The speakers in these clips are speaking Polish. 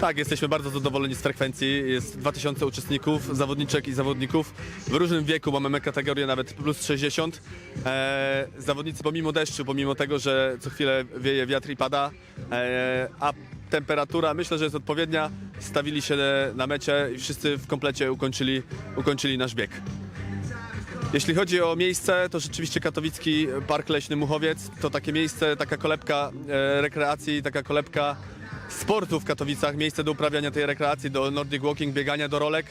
Tak, jesteśmy bardzo zadowoleni z frekwencji. Jest 2000 uczestników, zawodniczek i zawodników w różnym wieku, mamy kategorię nawet plus 60. E, zawodnicy pomimo deszczu, pomimo tego, że co chwilę wieje wiatr i pada, e, a temperatura myślę, że jest odpowiednia, stawili się na mecie i wszyscy w komplecie ukończyli, ukończyli nasz bieg. Jeśli chodzi o miejsce, to rzeczywiście katowicki Park Leśny Muchowiec to takie miejsce, taka kolebka e, rekreacji, taka kolebka sportu w Katowicach, miejsce do uprawiania tej rekreacji, do Nordic Walking, biegania, do rolek.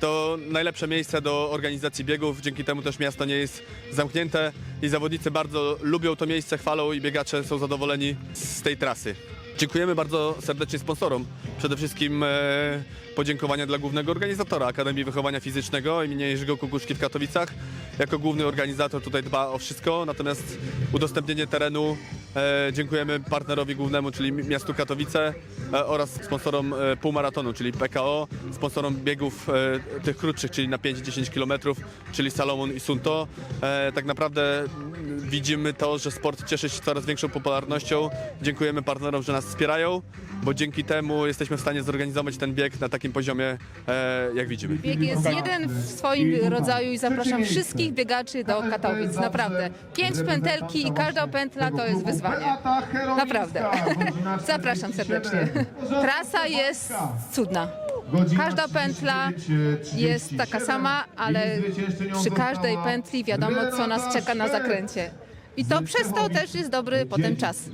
To najlepsze miejsce do organizacji biegów, dzięki temu też miasto nie jest zamknięte i zawodnicy bardzo lubią to miejsce, chwalą i biegacze są zadowoleni z tej trasy. Dziękujemy bardzo serdecznie sponsorom. Przede wszystkim e, podziękowania dla głównego organizatora Akademii Wychowania Fizycznego imienia Jerzego Kukuszki w Katowicach. Jako główny organizator tutaj dba o wszystko, natomiast udostępnienie terenu e, dziękujemy partnerowi głównemu, czyli miastu Katowice e, oraz sponsorom e, półmaratonu, czyli PKO, sponsorom biegów e, tych krótszych, czyli na 5-10 km, czyli Salomon i Sunto. E, tak naprawdę widzimy to, że sport cieszy się coraz większą popularnością. Dziękujemy partnerom, że nas wspierają, bo dzięki temu jesteśmy w stanie zorganizować ten bieg na takim poziomie, e, jak widzimy. Bieg jest jeden w swoim rodzaju i zapraszam wszystkich biegaczy do Katowic. Naprawdę. Pięć pętelki i każda pętla to jest wyzwanie. Naprawdę. Zapraszam serdecznie. Trasa jest cudna. Każda pętla jest taka sama, ale przy każdej pętli wiadomo, co nas czeka na zakręcie. I to przez to też jest dobry potem czas.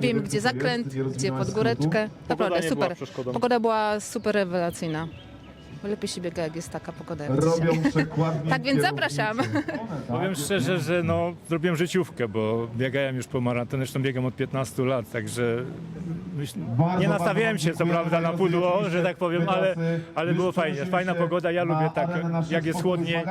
Wiemy, gdzie zakręt, gdzie pod góreczkę. Naprawdę super. Pogoda była super rewelacyjna. Lepiej się biega, jak jest taka pogoda jak dzisiaj. Robią przekładnie Tak więc zapraszam. Powiem szczerze, że no, zrobiłem życiówkę, bo biegałem już po maratonie, zresztą biegam od 15 lat, także myśl, Bardzo, nie nastawiałem się co dziękujemy prawda na pudło, że tak powiem, ale, wydacy. ale było Już fajnie. przenosimy Fajna się pogoda, ja na lubię tak, arenę naszych jak jest sportów chłodnie i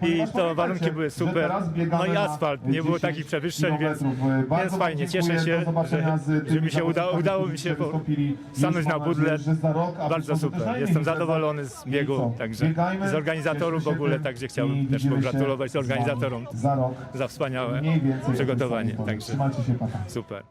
ponieważ to pamiętajcie, warunki były że super. teraz biegamy No i na asfalt, nie było 10 takich przewyższeń, więc, kilometrów. Bardzo fajnie. dziękuję. Cieszę się, że, tymi że mi się udało, zawodnikami, udało mi którzy się po, wystąpili już, stanąć na że za rok, a Bardzo też super. najmniej Jestem za- zadowolony z biegu, także z organizatorów w ogóle, także chciałbym też pogratulować organizatorom za za wspaniałe przygotowanie. Także super.